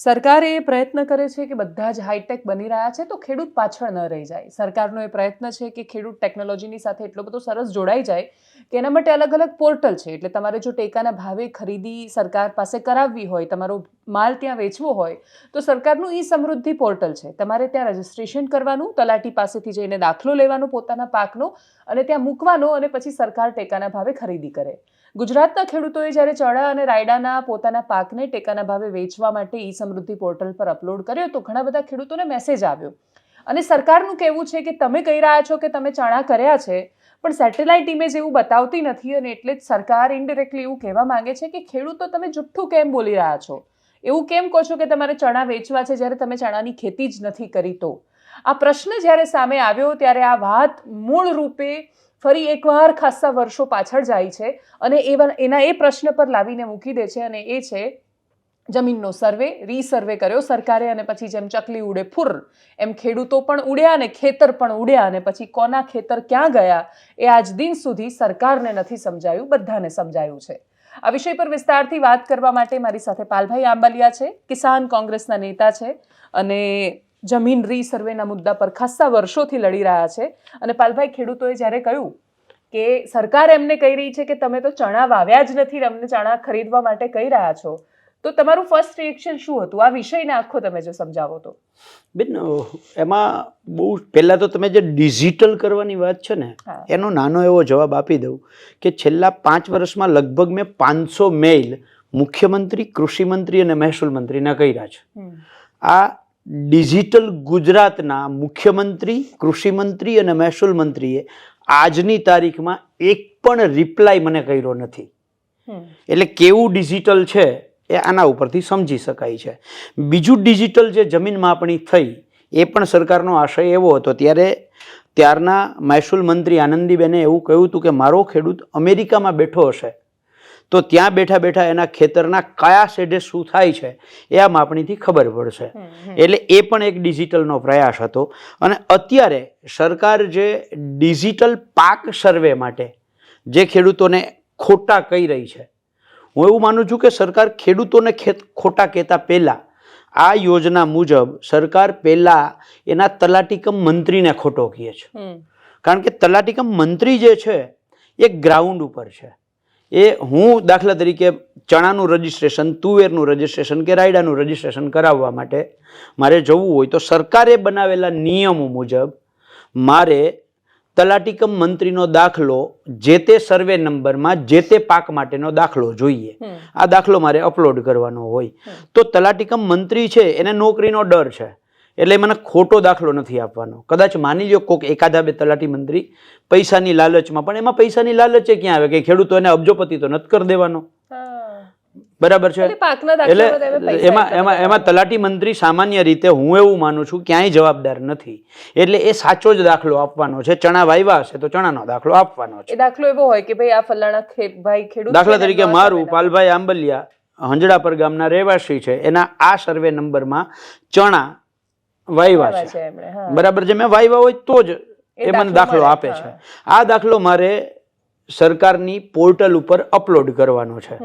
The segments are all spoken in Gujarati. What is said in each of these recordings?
સરકાર એ પ્રયત્ન કરે છે કે બધા જ હાઈટેક બની રહ્યા છે તો ખેડૂત પાછળ ન રહી જાય. સરકારનો એ પ્રયત્ન છે કે ખેડૂત ટેકનોલોજીની સાથે એટલો બધો સરસ જોડાઈ જાય કે એના માટે અલગ અલગ પોર્ટલ છે. એટલે તમારે જો ટેકાના ભાવે ખરીદી સરકાર પાસે કરાવવી હોય, તમારો માલ ત્યાં વેચવો હોય, તો સરકારનું ઈ સમૃદ્ધિ પોર્ટલ છે. તમારે ત્યાં રજિસ્ટ્રેશન કરવાનું, તલાટી પાસેથી જઈને દાખલો લેવાનો પોતાના પાકનો અને ત્યાં મૂકવાનો અને પછી સરકાર ટેકાના ભાવે ખરીદી કરે. ગુજરાતના ખેડૂતોએ જ્યારે ચણા અને રાયડાના પોતાના પાકને ટેકાના ભાવે વેચવા માટે ઈ સમૃદ્ધિ પોર્ટલ પર અપલોડ કર્યો તો ઘણા બધા ખેડૂતોને મેસેજ આવ્યો. અને સરકારનું કહેવું છે કે તમે કહી રહ્યા છો કે તમે ચણા કર્યા છે, પણ સેટેલાઇટ ઇમેજ એવું બતાવતી નથી અને એટલે જ સરકાર ઇન્ડિરેક્ટલી એવું કહેવા માંગે છે કે ખેડૂતો તમે જુઠ્ઠું કેમ બોલી રહ્યા છો? એવું કેમ કહો છો કે તમારે ચણા વેચવા છે જ્યારે તમે ચણાની ખેતી જ નથી કરી તો? આ પ્રશ્ન જ્યારે સામે આવ્યો ત્યારે આ વાત મૂળ રૂપે ફરી એકવાર ખાસ્સા વર્ષો પાછળ જાય છે અને એવા એના એ પ્રશ્ન પર લાવીને મૂકી દે છે અને એ છે, જમીનનો સર્વે, રીસર્વે કર્યો સરકારે અને પછી જેમ ચકલી ઉડે ફુર, એમ ખેડૂતો પણ ઉડ્યા અને ખેતર પણ ઉડ્યા અને પછી કોના ખેતર ક્યાં ગયા, એ આજ દિન સુધી સરકારને નથી સમજાયું, બધાને સમજાયું છે. આ વિષય પર વિસ્તારથી વાત કરવા માટે મારી સાથે પાલભાઈ આંબલિયા છે, કિસાન કોંગ્રેસના નેતા છે અને જમીન રીસર્વેના મુદ્દા પર ખાસ્સા વર્ષોથી લડી રહ્યા છે. અને પાલભાઈ ખેડૂતોએ જ્યારે કહ્યું કે સરકાર એમને કહી રહી છે કે તમે તો ચણા વાવ્યા જ નથી અમને ચણા ખરીદવા માટે કહી રહ્યા છો તો તમારું ફર્સ્ટ રિએક્શન શું હતું? આ વિષયને આખો તમે જો સમજાવો તો. બેન એમાં બહુ પહેલાં તો તમે જે ડિજિટલ કરવાની વાત છે ને એનો નાનો એવો જવાબ આપી દઉં કે છેલ્લા પાંચ વર્ષમાં લગભગ મેં પાંચસો મેઇલ મુખ્યમંત્રી કૃષિમંત્રી અને મહેસૂલ મંત્રીના કર્યા છે. આ ડિજિટલ ગુજરાતના મુખ્યમંત્રી કૃષિમંત્રી અને મહેસૂલ મંત્રીએ આજની તારીખમાં એક પણ રિપ્લાય મને કર્યો નથી. એટલે કેવું ડિજિટલ છે એ આના ઉપરથી સમજી શકાય છે. બીજું ડિજિટલ જે જમીન માપણી થઈ એ પણ સરકારનો આશય એવો હતો. ત્યારે ત્યારના મહેસૂલ મંત્રી આનંદીબેને એવું કહ્યું હતું કે મારો ખેડૂત અમેરિકામાં બેઠો હશે તો ત્યાં બેઠા બેઠા એના ખેતરના કયા શેડે શું થાય છે એ આ માપણીથી ખબર પડશે. એટલે એ પણ એક ડિજિટલનો પ્રયાસ હતો. અને અત્યારે સરકાર જે ડિજિટલ પાક સર્વે માટે જે ખેડૂતોને ખોટા કહી રહી છે હું એવું માનું છું કે સરકાર ખેડૂતોને ખેત ખોટા કહેતા પહેલાં આ યોજના મુજબ સરકાર પહેલાં એના તલાટીકમ મંત્રીને ખોટો કહે છે. કારણ કે તલાટીકમ મંત્રી જે છે એ ગ્રાઉન્ડ ઉપર છે. એ હું દાખલા તરીકે ચણાનું રજિસ્ટ્રેશન તુવેરનું રજિસ્ટ્રેશન કે રાયડાનું રજિસ્ટ્રેશન કરાવવા માટે મારે જવું હોય તો સરકારે બનાવેલા નિયમો મુજબ મારે તલાટીકમ મંત્રીનો દાખલો જે તે સર્વે નંબરમાં જે તે પાક માટેનો દાખલો જોઈએ. આ દાખલો મારે અપલોડ કરવાનો હોય. તો તલાટીકમ મંત્રી છે એને નોકરીનો ડર છે. એટલે મને ખોટો દાખલો નથી આપવાનો. કદાચ માની લ્યો કોક એકાદા બે તલાટી મંત્રી પૈસાની લાલચમાં પણ એમાં પૈસાની એ ક્યાં આવે? કે ખેડૂતો એને અબજોપતિ તો નથી કરી દેવાનો. બરાબર છે? એટલે એમાં એમાં એમાં તલાટી મંત્રી સામાન્ય રીતે હું એવું માનું છું ક્યાંય જવાબદાર નથી. એટલે એ સાચો જ દાખલો આપવાનો છે. ચણા વાવ્યા હશે તો ચણાનો દાખલો આપવાનો છે. દાખલો એવો હોય કે ભાઈ આ ફલાણા ભાઈ ખેડૂત દાખલા તરીકે મારું પાલભાઈ આંબલિયા હંજડાપર ગામના રહેવાસી છે. એના આ સર્વે નંબરમાં ચણા નંબર છે. બરાબર છે મેં વાવ્યા હોય તો જ એ મને દાખલો આપે છે. આ દાખલો મારે સરકારની પોર્ટલ ઉપર અપલોડ કરવાનો છે.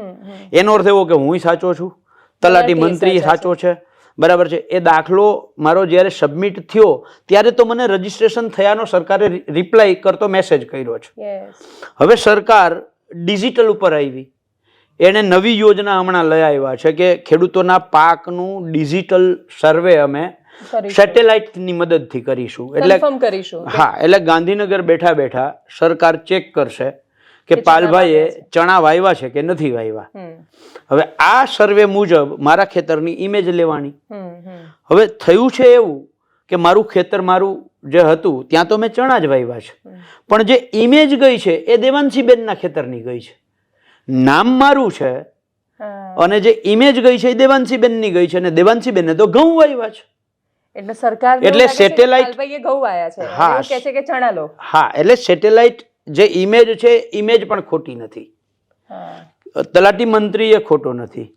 એનો અર્થ એવો કે હું સાચો છું તલાટી મંત્રી સાચો છે. બરાબર છે. એ દાખલો મારો જ્યારે સબમિટ થયો ત્યારે તો મને રજીસ્ટ્રેશન થયાનો સરકારે રિપ્લાય કરતો મેસેજ કર્યો છે. હવે સરકાર ડિજિટલ ઉપર આવી. એણે નવી યોજના હમણાં લઈ આવ્યા છે કે ખેડૂતોના પાકનું ડિજિટલ સર્વે અમે. સેટેલાઇટની મદદથી કરીશું. એટલે કરીશું. હા એટલે ગાંધીનગર બેઠા બેઠા સરકાર ચેક કરશે કે પાલભાઈએ ચણા વાવ્યા છે કે નથી વાવ્યા. હવે આ સર્વે મુજબ મારા ખેતરની ઇમેજ લેવાની. હવે થયું છે એવું કે મારું ખેતર મારું જે હતું ત્યાં તો મેં ચણા જ વાવ્યા છે. પણ જે ઇમેજ ગઈ છે એ દેવાંશીબેનના ખેતરની ગઈ છે. નામ મારું છે અને જે ઇમેજ ગઈ છે એ દેવાંશીબેનની ગઈ છે અને દેવાંશીબેને તો ઘઉં વાવ્યા છે. એટલે સરકાર એટલે સેટેલાઇટ ઘઉં આવ્યા છે. હા. કે છે કે ચણા લો. હા એટલે સેટેલાઇટ જે ઇમેજ છે ઇમેજ પણ ખોટી નથી. તલાટી મંત્રી એ ખોટો નથી.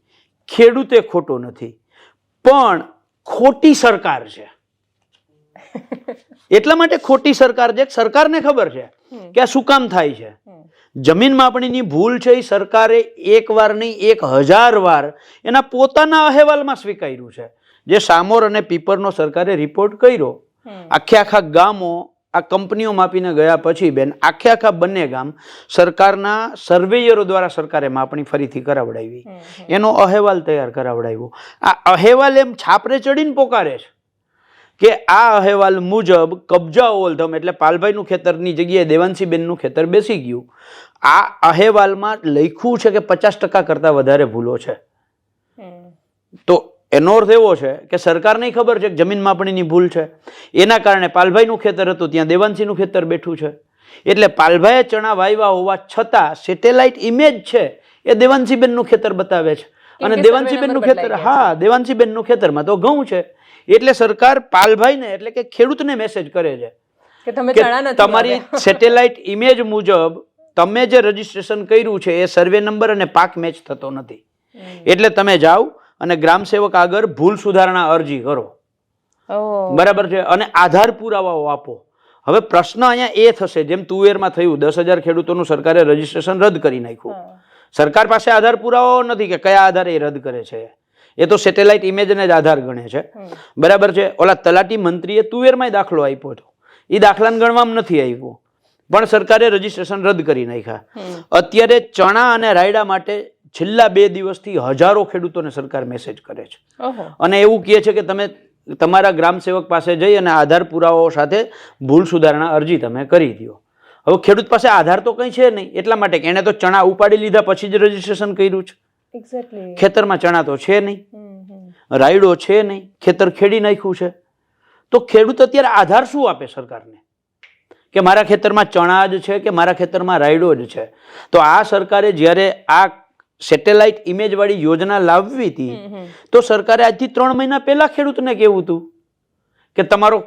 ખેડૂતે ખોટો નથી. પણ ખોટી સરકાર છે. એટલા માટે ખોટી સરકાર છે સરકારને ખબર છે કે આ શું કામ થાય છે. જમીન માપણીની ભૂલ છે એ સરકારે એક વાર નહીં એક હજાર વાર એના પોતાના અહેવાલમાં સ્વીકાર્યું છે. જે સામોર અને પીપરનો સરકારે રિપોર્ટ કર્યો. આખે આખા ગામો આ કંપનીઓ માપીને ગયા પછી બેન આખે આખા બંને ગામ સરકારના સર્વેયરો દ્વારા સરકારે માપણી ફરીથી કરાવડાવી. એનો અહેવાલ તૈયાર કરાવડાવ્યો. આ અહેવાલ એમ છાપરે ચડીને પોકારે છે. કે આ અહેવાલ મુજબ કબજા ઓલધમ એટલે પાલભાઈનું ખેતરની જગ્યાએ દેવાંશીબેનનું ખેતર બેસી ગયું. આ અહેવાલમાં લખ્યું છે કે પચાસ ટકા કરતાં વધારે ભૂલો છે. તો એનો અર્થ એવો છે કે સરકારને ખબર છે કે જમીન માપણીની ભૂલ છે. એના કારણે પાલભાઈનું ખેતર હતું ત્યાં દેવાંશીનું ખેતર બેઠું છે. એટલે પાલભાઈએ ચણા વાવ્યા હોવા છતાં સેટેલાઇટ ઇમેજ છે એ દેવાંશીબેનનું ખેતર બતાવે છે. અને દેવાંશીબેનનું ખેતર હા દેવાંશીબેનનું ખેતરમાં તો ઘઉં છે. એટલે સરકાર પાલભાઈને એટલે કે ખેડૂતને મેસેજ કરે છે કે તમે તમારી સેટેલાઇટ ઇમેજ મુજબ તમે જે રજીસ્ટ્રેશન કર્યું છે એ સર્વે નંબર અને પાક મેચ થતો નથી. એટલે તમે જાઓ અને ગ્રામ સેવક આગળ ભૂલ સુધારણા અરજી કરો. બરાબર છે? અને આધાર પુરાવાઓ આપો. હવે પ્રશ્ન અહીંયા એ થશે જેમ તુવેરમાં થયું દસ હજાર ખેડૂતોનું સરકારે રજીસ્ટ્રેશન રદ કરી નાખ્યું. સરકાર પાસે આધાર પુરાવાઓ નથી કે કયા આધારે એ રદ કરે છે. એ તો સેટેલાઇટ ઇમેજને જ આધાર ગણે છે. બરાબર છે? ઓલા તલાટી મંત્રીએ તુવેરમાંય દાખલો આપ્યો હતો. એ દાખલાને ગણવામાં નથી આવ્યો. પણ સરકારે રજીસ્ટ્રેશન રદ કરી નાખ્યા. અત્યારે ચણા અને રાયડા માટે છેલ્લા બે દિવસથી હજારો ખેડૂતોને સરકાર મેસેજ કરે છે. અને એવું કહે છે કે તમે તમારા ગ્રામ સેવક પાસે જઈ અને આધાર પુરાવાઓ સાથે ભૂલ સુધારણા અરજી તમે કરી દો હવે ખેડૂત પાસે આધાર તો કંઈ છે નહીં. એટલા માટે કે એણે તો ચણા ઉપાડી લીધા પછી જ રજીસ્ટ્રેશન કર્યું છે. ખેતરમાં ચણા તો છે નહીં. રાયડો છે નહીં. ખેતર ખેડી નાખ્યું છે. તો ખેડૂત અત્યારે આધાર શું આપે સરકારને? કે મારા ખેતરમાં ચણા જ છે કે મારા ખેતરમાં રાયડો જ છે? તો આ સરકારે જ્યારે આ સેટેલાઇટ ઇમેજવાળી યોજના લાવવી હતી. તો સરકારે આજથી ત્રણ મહિના પહેલા ખેડૂતને કેવું હતું કે તમારો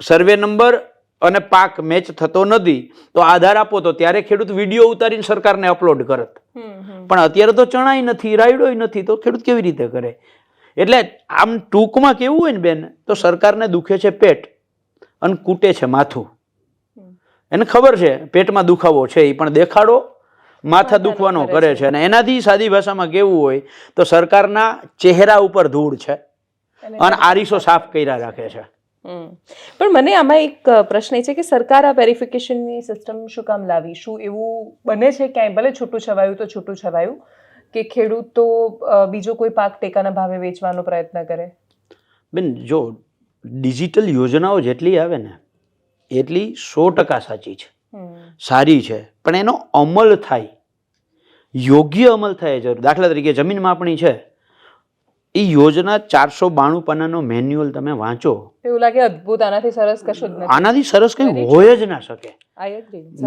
સર્વે નંબર અને પાક મેચ થતો નથી તો આધાર આપો તો ત્યારે ખેડૂત વીડિયો ઉતારીને સરકારને અપલોડ કરત. પણ અત્યારે તો ચણાય નથી રાયડોય નથી તો ખેડૂત કેવી રીતે કરે? એટલે આમ ટૂંકમાં કેવું હોય ને બેન તો સરકારને દુખે છે પેટ અને કૂટે છે માથું. એને ખબર છે પેટમાં દુખાવો છે એ પણ દેખાડો માથા દુખવાનો કરે છે. અને એનાથી સાદી ભાષામાં કેવું હોય તો સરકારના ચહેરા ઉપર ધૂળ છે અને આરીસો સાફ કર્યા રાખે છે. પણ મને આમાં એક પ્રશ્ન એ છે કે સરકાર આ વેરિફિકેશનની સિસ્ટમ શું કામ લાવી? શું એવું બને છે ક્યાંય? ભલે છૂટું છવાયું તો છૂટું છવાયું. કે ખેડૂતો બીજો કોઈ પાક ટેકાના ભાવે વેચવાનો પ્રયત્ન કરે? બેન જો ડિજિટલ યોજનાઓ જેટલી આવે ને એટલી સો ટકા સાચી છે. સારી છે. પણ એનો અમલ થાય. યોગ્ય અમલ થાય જરૂર. દાખલા તરીકે જમીન માપણી છે. એ યોજના ચારસો બાણું પાનાનો મેન્યુઅલ તમે વાંચો. એવું લાગે અદ્ભુત આનાથી સરસ કશું જ નથી. આનાથી સરસ કંઈ હોય જ ના શકે.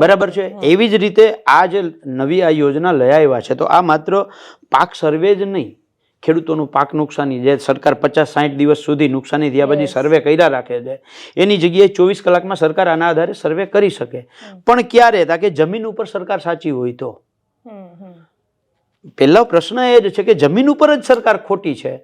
બરાબર છે? એવી જ રીતે આ જે નવી આ યોજના લઈ આવ્યા છે તો આ માત્ર પાક સર્વે જ નહીં. ખેડૂતોનું પાક નુકસાની જે સરકાર પચાસ સાઠ દિવસ સુધી નુકસાની થયા પછી સર્વે કર્યા રાખે છે. એની જગ્યાએ ચોવીસ કલાકમાં સરકાર આના આધારે સર્વે કરી શકે. પણ ક્યારે? તા કે જમીન ઉપર સરકાર સાચી હોય તો. પહેલો પ્રશ્ન એ જ છે કે જમીન ઉપર જ સરકાર ખોટી છે.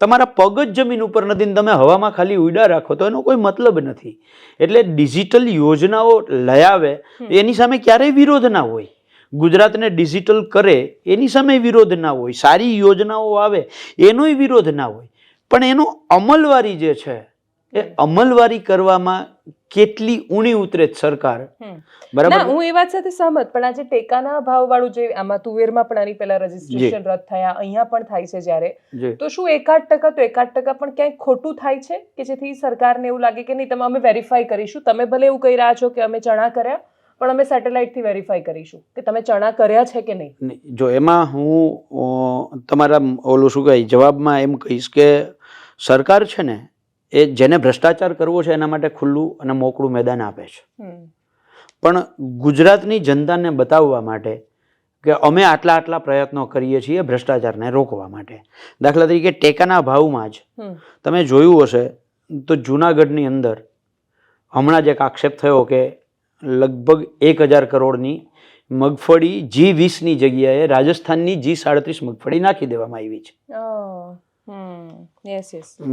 તમારા પગ જ જમીન ઉપર નથી ને તમે હવામાં ખાલી ઉડા રાખો તો એનો કોઈ મતલબ નથી. એટલે ડિજિટલ યોજનાઓ લઈ આવે એની સામે ક્યારેય વિરોધ ના હોય. ગુજરાતને ડિજિટલ કરે એની સામે વિરોધ ના હોય. સારી યોજનાઓ આવે એનોય વિરોધ ના હોય. પણ એનો અમલવારી જે છે એ અમલવારી કરવામાં કેટલી ઊણી ઉતરે સરકાર? બરાબર? હું એ વાત સાથે સહમત પણ આજે ટેકાના ભાવ વાળું જે આમાં તુવેરમાં પણ આની પહેલા રજીસ્ટ્રેશન રદ થયા અહીંયા પણ થાય છે જ્યારે. તો શું એકાદ ટકા તો એકાદ ટકા પણ ક્યાંય ખોટું થાય છે? કે જેથી સરકારને એવું લાગે કે નહીં તમે અમે વેરીફાઈ કરીશું. તમે ભલે એવું કહી રહ્યા છો કે અમે ચણા કર્યા પણ અમે સેટેલાઇટથી વેરીફાઈ કરીશું કે તમે ચણા કર્યા છે કે નહીં? નહીં, જો એમાં હું તમારા ઓલું શું કહે જવાબમાં એમ કહીશ કે સરકાર છે ને એ જેને ભ્રષ્ટાચાર કરવો છે એના માટે ખુલ્લું અને મોકળું મેદાન આપે છે. પણ ગુજરાતની જનતાને બતાવવા માટે કે અમે આટલા આટલા પ્રયત્નો કરીએ છીએ ભ્રષ્ટાચારને રોકવા માટે. દાખલા તરીકે ટેકાના ભાવમાં જ તમે જોયું હશે તો જૂનાગઢની અંદર હમણાં જ એક આક્ષેપ થયો કે લગભગ એક હજાર કરોડની મગફળી જી વીસની જગ્યાએ રાજસ્થાનની જી સાડત્રીસ મગફળી નાખી દેવામાં આવી છે.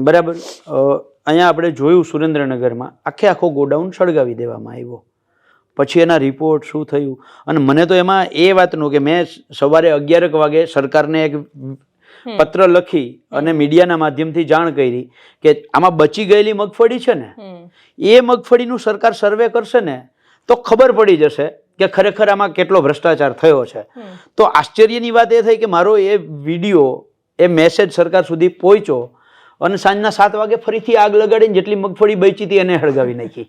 બરાબર. અહીંયા આપણે જોયું સુરેન્દ્રનગરમાં આખે આખો ગોડાઉન સળગાવી દેવામાં આવ્યો. પછી એના રિપોર્ટ શું થયું? અને મને તો એમાં એ વાતનું કે મેં સવારે અગિયારક વાગે સરકારને એક પત્ર લખી અને મીડિયાના માધ્યમથી જાણ કરી કે આમાં બચી ગયેલી મગફળી છે ને. એ મગફળીનું સરકાર સર્વે કરશે ને તો ખબર પડી જશે કે ખરેખર આમાં કેટલો ભ્રષ્ટાચાર થયો છે. તો આશ્ચર્યની વાત એ થઈ કે મારો એ વીડિયો એ મેસેજ સરકાર સુધી પહોંચ્યો અને સાંજના સાત વાગે ફરીથી આગ લગાડીને જેટલી મગફળી બચી હતી એને હળગાવી નાખી.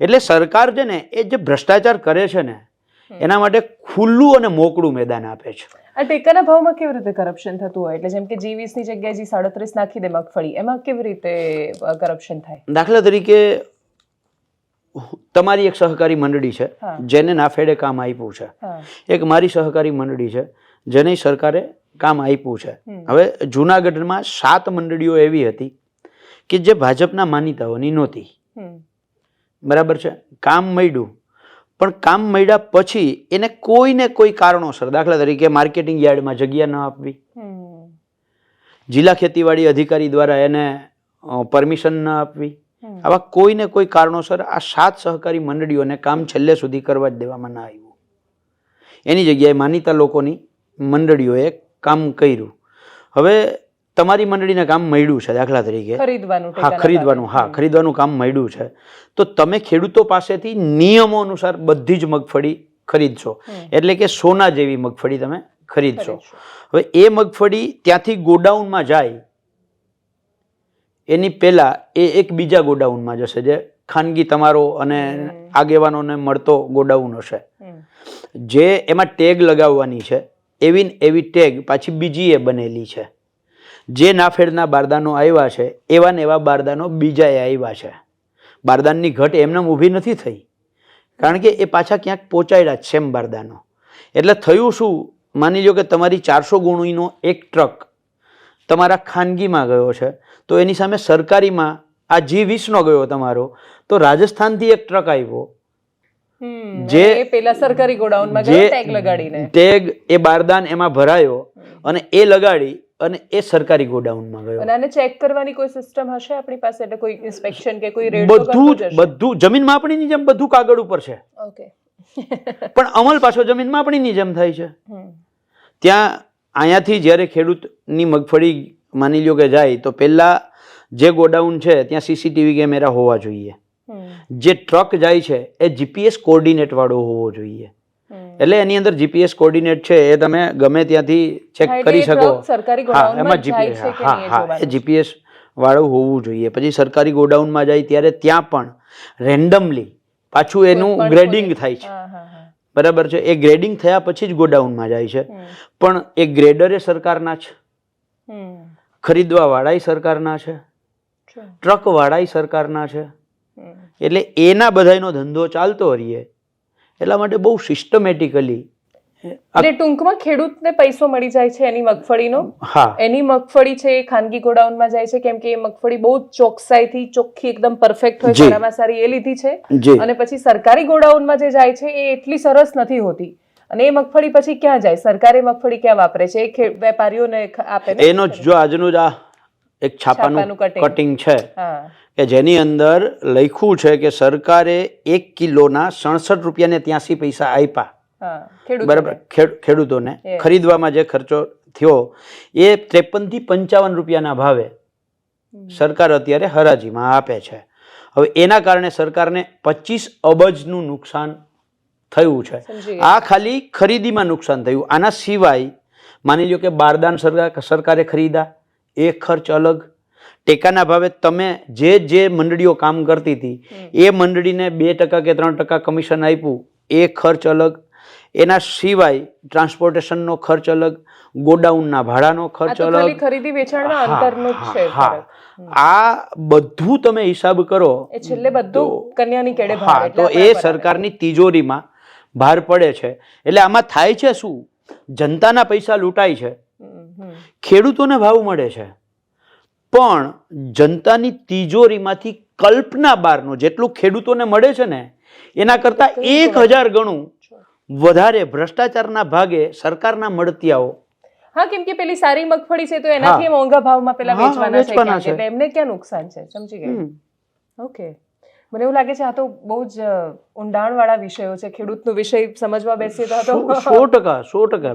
એટલે સરકાર છે ને એ જે ભ્રષ્ટાચાર કરે છે ને એના માટે ખુલ્લું અને મોકળું મેદાન આપે છે. આ ટેકાના ભાવમાં કેવી રીતે કરપ્શન થતું હોય? એટલે જેમ કે જી વીસની જગ્યાએ જી સાડત્રીસ નાખી દે મગફળી એમાં કેવી રીતે કરપ્શન થાય? દાખલા તરીકે તમારી એક સહકારી મંડળી છે જેને નાફેડે કામ આપ્યું છે. એક મારી સહકારી મંડળી છે જેને સરકારે કામ આપ્યું છે. હવે જુનાગઢમાં સાત મંડળીઓ એવી હતી કે જે ભાજપના માનીતાઓની નહોતી. બરાબર છે? કામ મળ્યું. પણ કામ મળ્યા પછી એને કોઈને કોઈ કારણોસર દાખલા તરીકે માર્કેટિંગ યાર્ડમાં જગ્યા ન આપવી. જિલ્લા ખેતીવાડી અધિકારી દ્વારા એને પરમિશન ન આપવી. આવા કોઈને કોઈ કારણોસર આ સાત સહકારી મંડળીઓને કામ છેલ્લે સુધી કરવા જ દેવામાં ના આવ્યું. એની જગ્યાએ માનીતા લોકોની મંડળીઓએ કામ કર્યું. હવે તમારી મંડળીને કામ મળ્યું છે દાખલા તરીકે. ખરીદવાનું હા ખરીદવાનું હા ખરીદવાનું કામ મળ્યું છે. તો તમે ખેડૂતો પાસેથી નિયમો અનુસાર બધી જ મગફળી ખરીદશો. એટલે કે સોના જેવી મગફળી તમે ખરીદશો. હવે એ મગફળી ત્યાંથી ગોડાઉનમાં જાય એની પહેલા એ એક બીજા ગોડાઉનમાં જશે જે ખાનગી તમારો અને આગેવાનોને મળતો ગોડાઉન હશે. જે એમાં ટેગ લગાવવાની છે. એવી ને એવી ટેગ પાછી બીજી એ બનેલી છે. જે નાફેડના બારદાનો આવ્યા છે, એવા ને એવા બારદાનો બીજાએ આવ્યા છે. બારદાનની ઘટ એમને ઊભી નથી થઈ. કારણ કે એ પાછા ક્યાંક પહોંચાડ્યા છે સેમ બારદાનો. એટલે થયું શું? માની લો કે તમારી ચારસો ગુણીનો એક ટ્રક તમારા ખાનગીમાં ગયો છે, તો એની સામે સરકારીમાં આ જી વીસનો ગયો તમારો, તો રાજસ્થાનથી એક ટ્રક આવ્યો. જે- પેલા સરકારી ગોડાઉનમાં જે ટેગ લગાડીને. ટેગ એ બારદાન એમાં ભરાયો અને એ લગાડી અને એ સરકારી ગોડાઉનમાં ગયો. અને આને ચેક કરવાની કોઈ સિસ્ટમ હશે આપણી પાસે? એટલે કોઈ ઇન્સ્પેક્શન કે કોઈ રેડ બધું બધું જમીન માપણીની જેમ બધું કાગળ ઉપર છે. ઓકે પણ અમલ પાછો જમીન માપણીની જેમ થાય છે. ત્યાં અહીંયાથી જ્યારે ખેડૂતની મગફળી માની લ્યો કે જાય તો પહેલાં જે ગોડાઉન છે ત્યાં સીસીટીવી કેમેરા હોવા જોઈએ. જે ટ્રક જાય છે એ જીપીએસ કોર્ડિનેટ વાળો હોવો જોઈએ. એટલે એની અંદર જીપીએસ કોર્ડિનેટ છે એ તમે ગમે ત્યાંથી ચેક કરી શકો. હા એમાં જીપીએસ હા એ હા એ જીપીએસ વાળું હોવું જોઈએ. પછી સરકારી ગોડાઉનમાં જાય ત્યારે ત્યાં પણ રેન્ડમલી પાછું એનું ગ્રેડિંગ થાય છે. બરાબર છે? એ ગ્રેડિંગ થયા પછી જ ગોડાઉનમાં જાય છે. પણ એ ગ્રેડર એ સરકારના છે. ખરીદવા વાળાય સરકારના છે. ટ્રક વાળાય સરકારના છે. એટલે એના બધાનો ધંધો ચાલતો રહીએ. એટલા માટે બહુ સિસ્ટમેટિકલી એટલે ટૂંકમાં ખેડૂતને પૈસો મળી જાય છે એની મગફળીનો? હા. એની મગફળી છે એ ખાનગી ગોડાઉનમાં જાય છે કેમ કે એ મગફળી બહુ ચોકસાઈથી ચોખ્ખી એકદમ પરફેક્ટ હોય સારામાં સારી એ લીધી છે. અને પછી સરકારી ગોડાઉનમાં જે જાય છે એ એટલી સરસ નથી હોતી. અને એ મગફળી પછી ક્યાં જાય? સરકારી મગફળી ક્યાં વાપરે છે? એ વેપારીઓને આપે એનો જો આજનું જ આ એક છાપાનું કટિંગ છે. કે જેની અંદર લખ્યું છે કે સરકારે એક કિલોના સડસઠ રૂપિયાને ત્યાંસી પૈસા આપ્યા બરાબર ખેડ- ખેડૂતોને. ખરીદવામાં જે ખર્ચો થયો એ ત્રેપનથી પંચાવન રૂપિયાના ભાવે સરકાર અત્યારે હરાજીમાં આપે છે. હવે એના કારણે સરકારને પચીસ અબજનું નુકસાન થયું છે. આ ખાલી ખરીદીમાં નુકસાન થયું. આના સિવાય માની લો કે બારદાન સરકાર સરકારે ખરીદા એ ખર્ચ અલગ. ટેકાના ભાવે તમે જે જે મંડળીઓ કામ કરતી હતી એ મંડળીને બે ટકા કે ત્રણ ટકા કમિશન આપ્યું. એ ખર્ચ અલગ. એના સિવાય ટ્રાન્સપોર્ટેશનનો ખર્ચ અલગ ગોડાઉનના ભાડાનો ખર્ચ અલગ. ખરીદી વેચાણના હા, છે હા, આ બધું તમે હિસાબ કરો. એ છેલ્લે બધું કન્યાની કેડે હા તો એ સરકારની તિજોરીમાં ભાર પડે છે. એટલે આમાં થાય છે શું? જનતાના પૈસા લૂંટાય છે. ખેડૂતોને ભાવ મળે છે. પણ જનતાની તિજોરીમાંથી કલ્પના બારનો જેટલું ખેડૂતોને મળે છે ને એના કરતાં એક હજાર ગણું વધારે ભ્રષ્ટાચારના ભાગે સરકારના મળતિયાઓ. હા કેમ કે પેલી સારી મગફળી છે તો એનાથી મોંઘા ભાવમાં પેલા વેચવાના છે. એટલે એમને ક્યાં નુકસાન છે? સમજી ગઈ. ઓકે. મને એવું લાગે છે આ તો બહુ જ ઊંડાણવાળા વિષયો છે. ખેડૂતનો વિષય સમજવા બેસીએ તો સો- ટકા સો ટકા.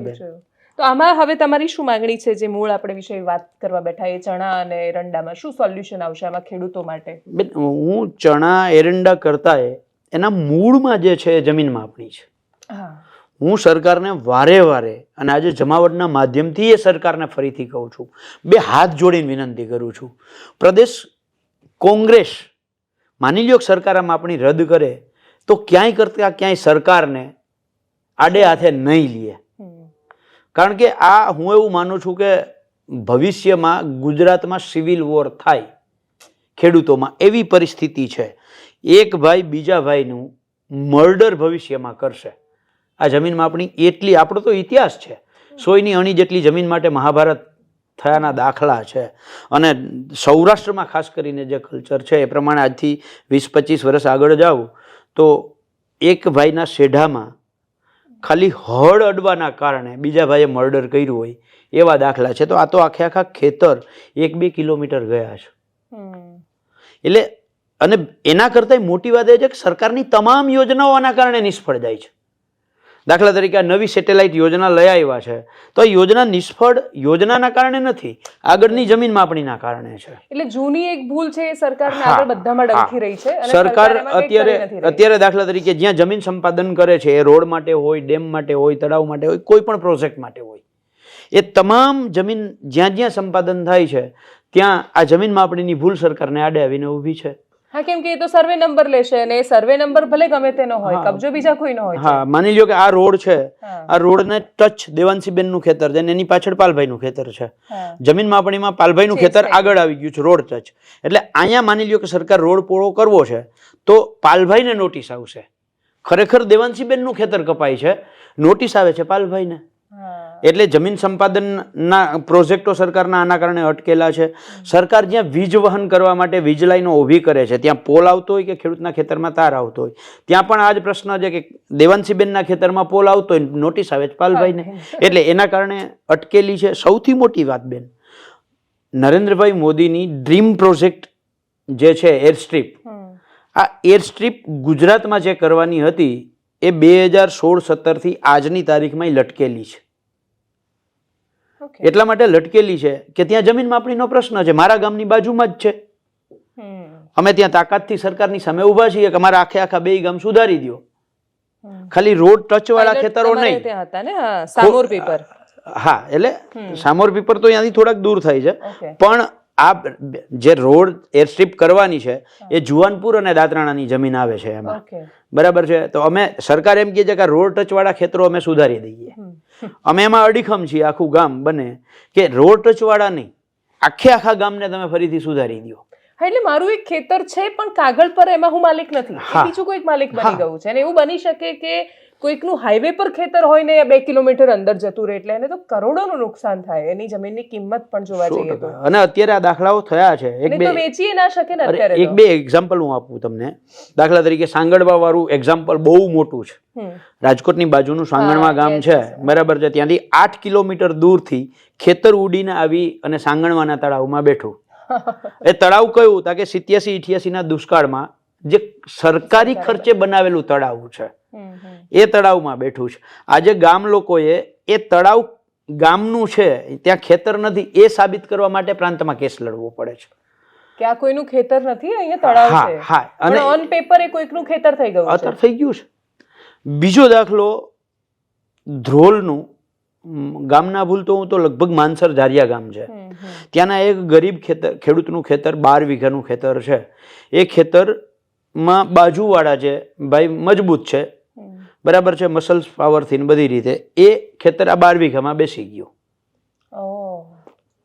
તો આમાં હવે તમારી શું માંગણી છે જે મૂળ આપણે વિશે વાત કરવા બેઠા એ ચણા અને એરંડામાં શું સોલ્યુશન આવશે આમાં ખેડૂતો માટે? બેન હું ચણા એરંડા કરતા એના મૂળમાં જે છે એ જમીન માપણી છે. હા. હું સરકારને વારે વારે અને આજે જમાવટના માધ્યમથી એ સરકારને ફરીથી કહું છું. બે હાથ જોડીને વિનંતી કરું છું. પ્રદેશ કોંગ્રેસ માની લ્યો કે સરકાર આ માપણી રદ કરે તો ક્યાંય કરતા ક્યાંય સરકારને આડે હાથે નહીં લે. કારણ કે આ હું એવું માનું છું કે ભવિષ્યમાં ગુજરાતમાં સિવિલ વોર થાય, ખેડૂતોમાં એવી પરિસ્થિતિ છે, એક ભાઈ બીજા ભાઈનું મર્ડર ભવિષ્યમાં કરશે. આ જમીનમાં આપણી એટલી, આપણો તો ઇતિહાસ છે. સોયની અણી જેટલી જમીન માટે મહાભારત થયાના દાખલા છે. અને સૌરાષ્ટ્રમાં ખાસ કરીને જે કલ્ચર છે, એ પ્રમાણે આજથી વીસ પચીસ વર્ષ આગળ જાઉં તો એક ભાઈના શેઢામાં ખાલી હળ અડવાના કારણે બીજા ભાઈએ મર્ડર કર્યું હોય એવા દાખલા છે. તો આ તો આખે આખા ખેતર એક બે કિલોમીટર ગયા છે. એટલે અને એના કરતાં મોટી વાત એ છે કે સરકારની તમામ યોજનાઓ આના કારણે નિષ્ફળ જાય છે. દાખલા તરીકે આ નવી સેટેલાઇટ યોજના લઈ આવ્યા છે. તો આ યોજના નિષ્ફળ યોજનાના કારણે નથી આગળની જમીન માપણીના કારણે છે. એટલે જૂની એક ભૂલ છે એ સરકારને આગળ બધામાં ડંખી રહી છે સરકાર અત્યારે. અત્યારે દાખલા તરીકે જ્યાં જમીન સંપાદન કરે છે એ રોડ માટે હોય ડેમ માટે હોય તળાવ માટે હોય કોઈ પણ પ્રોજેક્ટ માટે હોય એ તમામ જમીન જ્યાં જ્યાં સંપાદન થાય છે ત્યાં આ જમીન માપણીની ભૂલ સરકારને આડે આવીને ઊભી છે. હા કેમ કે એ તો સર્વે નંબર લેશે અને એ સર્વે નંબર ભલે ગમે તેનો હોય કબજો બીજા કોઈનો હોય હા માની લ્યો કે આ રોડ છે. આ રોડને ટચ દેવાંશીબેનનું ખેતર છે અને એની પાછળ પાલભાઈ નું ખેતર છે. જમીન માપણીમાં પાલભાઈ નું ખેતર આગળ આવી ગયું છે રોડ ટચ એટલે અહીંયા માની લ્યો કે સરકાર રોડ પોળો કરવો છે તો પાલભાઈને નોટિસ આવશે. ખરેખર દેવાંશીબેનનું ખેતર કપાય છે નોટિસ આવે છે પાલભાઈને. હા. એટલે જમીન સંપાદનના પ્રોજેક્ટો સરકારના આના કારણે અટકેલા છે. સરકાર જ્યાં વીજ વહન કરવા માટે વીજ લાઈનો ઊભી કરે છે ત્યાં પોલ આવતો હોય કે ખેડૂતના ખેતરમાં તાર આવતો હોય ત્યાં પણ આ જ પ્રશ્ન છે કે દેવાંશીબેનના ખેતરમાં પોલ આવતો હોય નોટિસ આવે છે પાલભાઈને. એટલે એના કારણે અટકેલી છે. સૌથી મોટી વાત બેન નરેન્દ્રભાઈ મોદીની ડ્રીમ પ્રોજેક્ટ જે છે એર સ્ટ્રીપ આ એર સ્ટ્રીપ ગુજરાતમાં જે કરવાની હતી એ બે હજાર સોળ સત્તરથી આજની તારીખમાં લટકેલી છે. એટલા માટે લટકેલી છે કે ત્યાં જમીન માપણીનો પ્રશ્ન છે. મારા ગામની બાજુમાં જ છે. અમે ત્યાં તાકાતથી સરકારની સામે ઊભા છીએ કે અમારા આખે આખા બે ગામ સુધારી દો ખાલી રોડ ટચ વાળા ખેતરો નહીં. હા એટલે સામોર પીપર તો ત્યાંથી થોડાક દૂર થાય છે. પણ આ જે રોડ એરસ્ટ્રીપ કરવાની છે એ જુવાનપુર અને દાતરાણાની જમીન આવે છે એમાં. બરાબર છે? તો અમે સરકાર એમ કહે છે કે રોડ ટચ વાળા ખેતરો અમે સુધારી દઈએ. અમે એમાં અડીખમ છીએ આખું ગામ બને. કે રોડ ટચવાળા નહીં. આખે આખા ગામને તમે ફરીથી સુધારી દો એટલે મારું એક ખેતર છે પણ કાગળ પર એમાં હું માલિક નથી. બીજું કોઈક માલિક બની ગયું છે. અને એવું બની શકે કે કોઈકનું હાઈવે પર ખેતર હોય ને બે કિલોમીટર અંદર જતું રહે એટલે એને તો કરોડોનું નુકસાન થાય. એની જમીનની કિંમત પણ જોવા જઈએ તો. અને અત્યારે આ દાખલાઓ થયા છે. એક બે વેચી ના શકે ને અત્યારે એક બે એક્ઝામ્પલ હું આપું તમને. દાખલા તરીકે સાંગડવા વાળું એક્ઝામ્પલ બહુ મોટું છે. રાજકોટની બાજુનું સાંગણવા ગામ છે. બરાબર છે. ત્યાંથી આઠ કિલોમીટર દૂરથી ખેતર ઉડીને આવી અને સાંગણવાના તળાવમાં બેઠું. એ તળાવ કયું? તા કે સિત્યાસી ઇઠ્યાસી ના દુષ્કાળમાં જે સરકારી ખર્ચે બનાવેલું તળાવ છે. એ તળાવમાં બેઠું છે. આજે ગામ લોકોએ એ તળાવ ગામનું છે ત્યાં ખેતર નથી એ સાબિત કરવા માટે પ્રાંતમાં કેસ લડવો પડે છે. કે આ કોઈનું ખેતર નથી અહીંયા તળાવ છે. હા અને ઓન પેપર એ કોઈકનું ખેતર થઈ ગયું છે. અત્યારે થઈ ગયું છે. બીજો દાખલો ધ્રોલનું ઉમ, ગામના ભૂલ તો હું તો લગભગ માનસર ધારિયા ગામ છે. ત્યાંના એક ગરીબ ખેતર ખેડૂતનું ખેતર બાર વીઘાનું ખેતર છે. એ ખેતરમાં બાજુવાળા છે ભાઈ મજબૂત છે બરાબર છે મસલ્સ પાવરથી બધી રીતે એ ખેતર આ બાર વીઘામાં બેસી ગયું.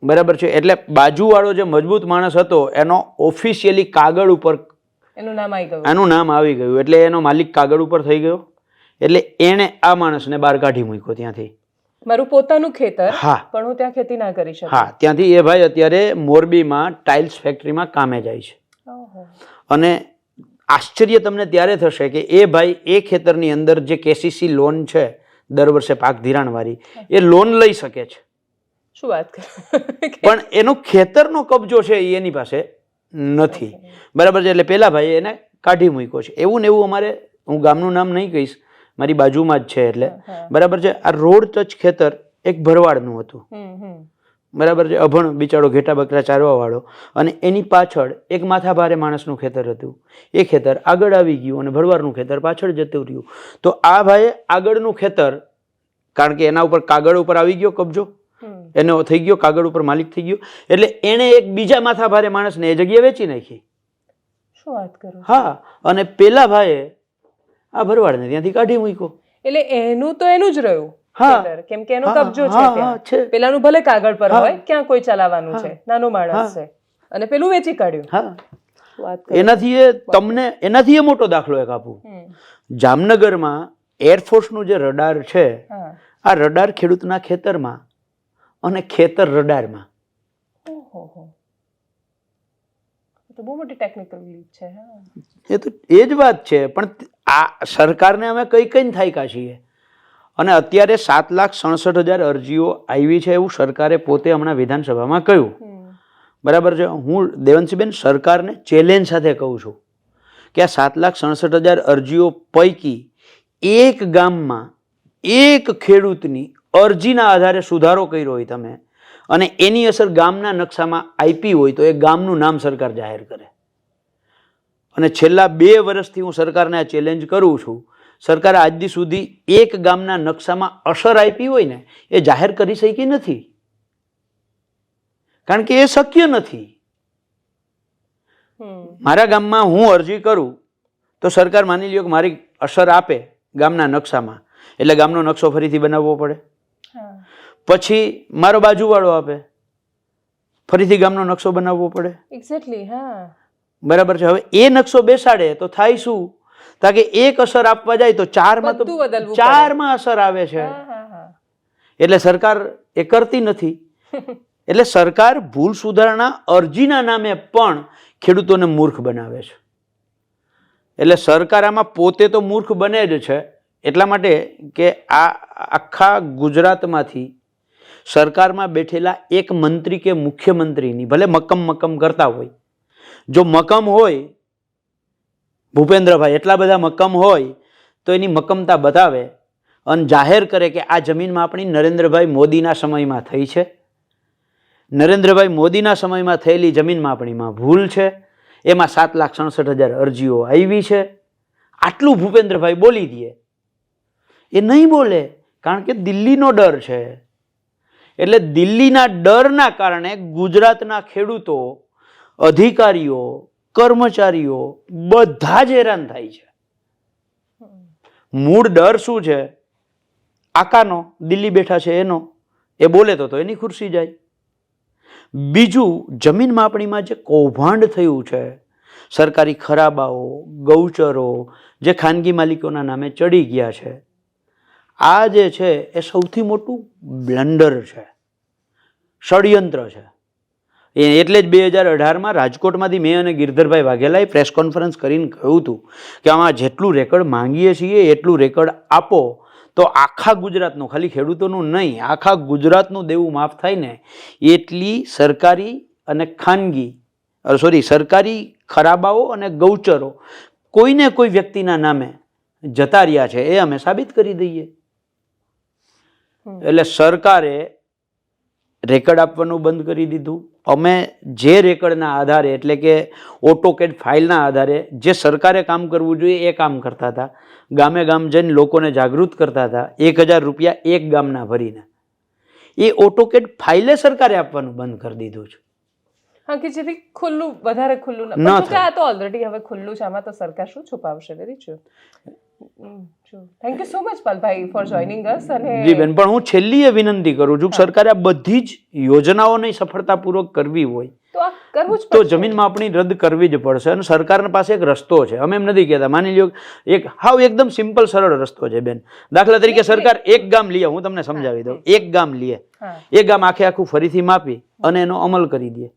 બરાબર છે એટલે બાજુવાળો જે મજબૂત માણસ હતો એનો ઓફિશિયલી કાગળ ઉપર એનું નામ આવી ગયું. એનું નામ આવી ગયું એટલે એનો માલિક કાગળ ઉપર થઈ ગયો એટલે એણે આ માણસને બહાર કાઢી મૂક્યો ત્યાંથી. મારું પોતાનું ખેતર હા. પણ હું ત્યાં ખેતી ના કરી શકું. હા ત્યાંથી એ ભાઈ અત્યારે મોરબીમાં ટાઇલ્સ ફેક્ટરીમાં કામે જાય છે. અને આશ્ચર્ય તમને ત્યારે થશે કે એ ભાઈ એ ખેતરની અંદર જે કેસીસી લોન છે દર વર્ષે પાક ધિરાણવાળી એ લોન લઈ શકે છે. શું વાત કર? પણ એનો ખેતરનો કબજો છે એ એની પાસે નથી. બરાબર છે? એટલે પેલા ભાઈ એને કાઢી મૂક્યો છે. એવું ને એવું અમારે હું ગામનું નામ નહીં કહીશ મારી બાજુમાં જ છે એટલે. બરાબર છે? આ રોડ ટચ ખેતર એક ભરવાડનું હતું. બરાબર છે? અભણ બિચારો ઘેટા બકરા ચારવા વાળો. અને એની પાછળ એક માથા ભારે માણસનું ખેતર હતું. એ ખેતર આગળ આવી ગયું અને ભરવારનું ખેતર પાછળ જતું રહ્યું. તો આ ભાઈએ આગળનું ખેતર કારણ કે એના ઉપર કાગળ ઉપર આવી ગયો કબજો. એનો થઈ ગયો કાગળ ઉપર માલિક થઈ ગયો. એટલે એણે એક બીજા માથા ભારે માણસને એ જગ્યા વેચી નાખી. શું વાત કરો હા અને પેલા ભાઈએ આ ભરવાડને ત્યાંથી કાઢી મૂક્યો. એટલે એનું તો એનું જ રહ્યું. હા. ખેતર. કેમ કે એનો કબજો છે. પેલાનું ભલે કાગળ પર હોય ક્યાં કોઈ ચલાવવાનું છે? નાનો માણસ છે. અને પેલું વેચી કાઢ્યું? એનાથી એ તમને એનાથી એ મોટો દાખલો એક આપું. જામનગરમાં એરફોર્સનું જે રડાર છે આ રડાર ખેડૂતના ખેતરમાં અને ખેતર રડારમાં. એ તો બહુ મોટી છે હા. એ જ વાત છે પણ આ સરકારને અમે કઈ કઈ થાયકા છીએ અને અત્યારે સાત લાખ સડસઠ હજાર અરજીઓ આવી છે એવું સરકારે પોતે હમણાં વિધાનસભામાં કહ્યું. બરાબર છે? હું દેવંશીબેન સરકારને ચેલેન્જ સાથે કહું છું કે આ સાત લાખ સડસઠ હજાર અરજીઓ પૈકી એક ગામમાં એક ખેડૂતની અરજીના આધારે સુધારો કર્યો હોય તમે અને એની અસર ગામના નકશામાં આપી હોય તો એ ગામનું નામ સરકાર જાહેર કરે. અને છેલ્લા બે વર્ષથી હું સરકારને આ ચેલેન્જ કરું છું સરકારે આજ દી સુધી એક ગામના નકશામાં અસર આપી હોય ને એ જાહેર કરી શકી નથી. કારણ કે એ શક્ય નથી. મારા ગામમાં હું અરજી કરું તો સરકાર માની લ્યો કે મારી અસર આપે ગામના નકશામાં. એટલે ગામનો નકશો ફરીથી બનાવવો પડે. પછી મારો બાજુવાળો આપે. ફરીથી ગામનો નકશો બનાવવો પડે. એક્ઝેક્ટલી હા. બરાબર છે. હવે એ નકશો બેસાડે તો થાય શું? કે એક અસર આપવા જાય તો ચારમાં તો ચારમાં અસર આવે છે. એટલે સરકાર એ કરતી નથી. એટલે સરકાર ભૂલ સુધારણા અરજીના નામે પણ ખેડૂતોને મૂર્ખ બનાવે છે. એટલે સરકાર આમાં પોતે તો મૂર્ખ બને જ છે. એટલા માટે કે આ આખા ગુજરાતમાંથી સરકારમાં બેઠેલા એક મંત્રી કે મુખ્યમંત્રીની ભલે મક્કમ મક્કમ કરતા હોય જો મક્કમ હોય ભૂપેન્દ્રભાઈ, એટલા બધા મક્કમ હોય તો એની મક્કમતા બતાવે અને જાહેર કરે કે આ જમીન આપણી નરેન્દ્રભાઈ મોદીના સમયમાં થઈ છે. નરેન્દ્રભાઈ મોદીના સમયમાં થયેલી જમીન માપણીમાં ભૂલ છે. એમાં સાત લાખ સડસઠ હજાર અરજીઓ આવી છે. આટલું ભૂપેન્દ્રભાઈ બોલી દે. એ નહીં બોલે, કારણ કે દિલ્હીનો ડર છે. એટલે દિલ્હીના ડરના કારણે ગુજરાતના ખેડૂતો, અધિકારીઓ કર્મચારીઓ બધા જ હેરાન થાય છે. મૂળ ડર શું છે? આકાનો, દિલ્હી બેઠા છે એનો, એ બોલે તો એની ખુરશી જાય. બીજું, જમીન માપણીમાં જે કૌભાંડ થયું છે, સરકારી ખરાબાઓ, ગૌચરો, જે ખાનગી માલિકોના નામે ચડી ગયા છે, આ જે છે, એ સૌથી મોટું બ્લન્ડર છે, ષડયંત્ર છે. એ એટલે જ બે હજાર અઢારમાં રાજકોટમાંથી મેં અને ગિરધરભાઈ વાઘેલાએ પ્રેસ કોન્ફરન્સ કરીને કહ્યું હતું કે આમાં જેટલું રેકર્ડ માંગીએ છીએ એટલું રેકર્ડ આપો. તો આખા ગુજરાતનું ખાલી ખેડૂતોનું નહીં આખા ગુજરાતનું દેવું માફ થાય ને એટલી સરકારી અને ખાનગી સોરી સરકારી ખરાબાઓ અને ગૌચરો કોઈને કોઈ વ્યક્તિના નામે જતા રહ્યા છે એ અમે સાબિત કરી દઈએ. એટલે સરકારે રેકર્ડ આપવાનું બંધ કરી દીધું. અમે જે રેકર્ડના આધારે એટલે કે ઓટોકેડ ફાઇલના આધારે જે સરકારે કામ કરવું જોઈએ એ કામ કરતા હતા. ગામે ગામ જઈને લોકોને જાગૃત કરતા હતા એક હજાર રૂપિયા એક ગામના ભરીને. એ ઓટોકેડ ફાઇલે સરકારે આપવાનું બંધ કરી દીધું છે. હા કે જેથી ખુલ્લું વધારે ખુલ્લું ન થાય. તો ઓલરેડી હવે ખુલ્લું છે આમાં તો સરકાર શું છુપાવશે very thank you so much Palbhai for joining us અને જી બેન પણ હું છેલ્લી એ વિનંતી કરું છું કે સરકારે આ બધી જ યોજનાઓને સફળતાપૂર્વક કરવી હોય. તો. જમીન માપણી રદ કરવી જ પડશે અને સરકારના પાસે એક રસ્તો છે. અમે એમ નથી કહેતા. માની લ્યો એક હાવ એકદમ સિમ્પલ સરળ રસ્તો છે બેન. દાખલા તરીકે સરકાર એક ગામ લીએ હું તમને સમજાવી દઉં. એક ગામ લીએ એક એ ગામ આખે આખું ફરીથી માપી અને એનો અમલ કરી દે.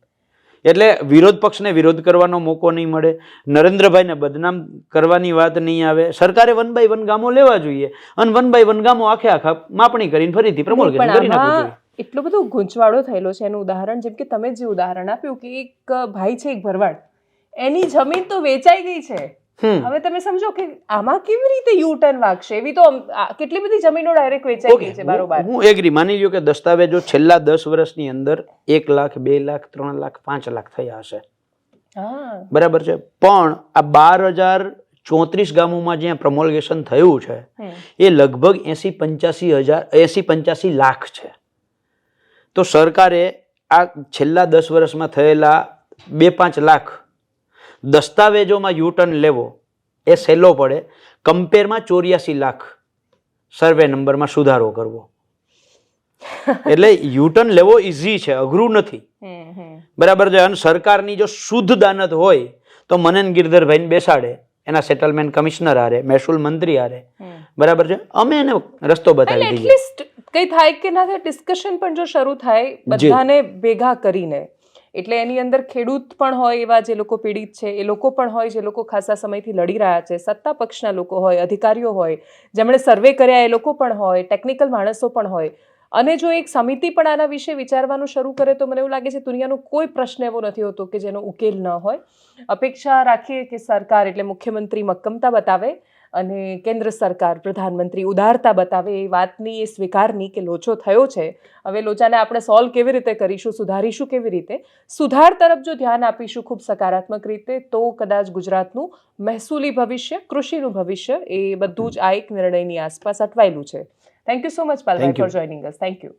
એટલે વિરોધ પક્ષને વિરોધ કરવાનો મોકો નહીં મળે નરેન્દ્રભાઈને બદનામ કરવાની વાત નહીં આવે. સરકારે વન બાય વન ગામો લેવા જોઈએ અને વન બાય વન ગામો આખે આખા માપણી કરીને ફરીથી પ્રમોલ પણ કરી નાખવું એટલો બધો ગૂંચવાડો થયેલો છે એનું ઉદાહરણ જેમ કે તમે જે ઉદાહરણ આપ્યું કે એક ભાઈ છે એક ભરવાડ. એની જમીન તો વેચાઈ ગઈ છે. હવે તમે સમજો કે આમાં કેવી રીતે યુ ટર્ન વાગશે? એવી તો કેટલી બધી જમીનો ડાયરેક્ટ વેચાઈ ગઈ છે બારોબાર. હું એગ્રી માની લ્યો કે દસ્તાવેજો છેલ્લા દસ વર્ષની અંદર એક લાખ બે લાખ ત્રણ લાખ પાંચ લાખ થયા હશે. બરાબર છે? પણ આ બાર હજાર ચોત્રીસ ગામોમાં જ્યાં પ્રમોલગેશન થયું છે એ લગભગ એસી પંચ્યાસી હજાર એસી પંચ્યાસી લાખ છે. તો સરકારે આ છેલ્લા દસ વર્ષમાં થયેલા બે પાંચ લાખ દસ્તાવેજોમાં યુટર્ન લેવો એ સહેલો પડે. કમ્પેરમાં ચોર્યાસી લાખ સર્વે નંબરમાં સુધારો કરવો. એટલે યુટર્ન લેવો ઇઝી છે અઘરું નથી. બરાબર છે અને સરકારની જો શુદ્ધ દાનત હોય તો મનન ગિરધરભાઈને બેસાડે એના સેટલમેન્ટ કમિશનર હારે મહેસૂલ મંત્રી હારે. બરાબર છે? અમે એને રસ્તો બતાવી દઈએ. એટલીસ્ટ કઈ થાય કે ના થાય ડિસ્કશન પણ જો શરૂ થાય બધાને ભેગા કરીને. એટલે એની અંદર ખેડૂત પણ હોય એવા જે લોકો પીડિત છે, એ લોકો પણ હોય જે લોકો ખાસા સમયથી લડી રહ્યા છે. સત્તા પક્ષના લોકો હોય, અધિકારીઓ હોય, જેમણે સર્વે કર્યા એ લોકો પણ હોય, ટેકનિકલ માણસો પણ હોય. અને જો એક સમિતિ પણ આના વિશે વિચારવાનું શરૂ કરે તો મને એવું લાગે છે દુનિયાનો કોઈ પ્રશ્ન એવો નથી હોતો કે જેનો ઉકેલ ન હોય. અપેક્ષા રાખીએ કે સરકાર એટલે મુખ્યમંત્રી મક્કમતા બતાવે. અને કેન્દ્ર સરકાર પ્રધાનમંત્રી ઉદારતા બતાવે એ વાતની એ સ્વીકારની કે લોચો થયો છે. હવે લોચાને આપણે સોલ્વ કેવી રીતે કરીશું સુધારીશું કેવી રીતે? સુધાર તરફ જો ધ્યાન આપીશું ખૂબ સકારાત્મક રીતે તો કદાચ ગુજરાતનું મહેસૂલી ભવિષ્ય કૃષિનું ભવિષ્ય એ બધું જ આ એક નિર્ણયની આસપાસ અટવાયેલું છે. Thank you so much Palbhai. For joining us thank you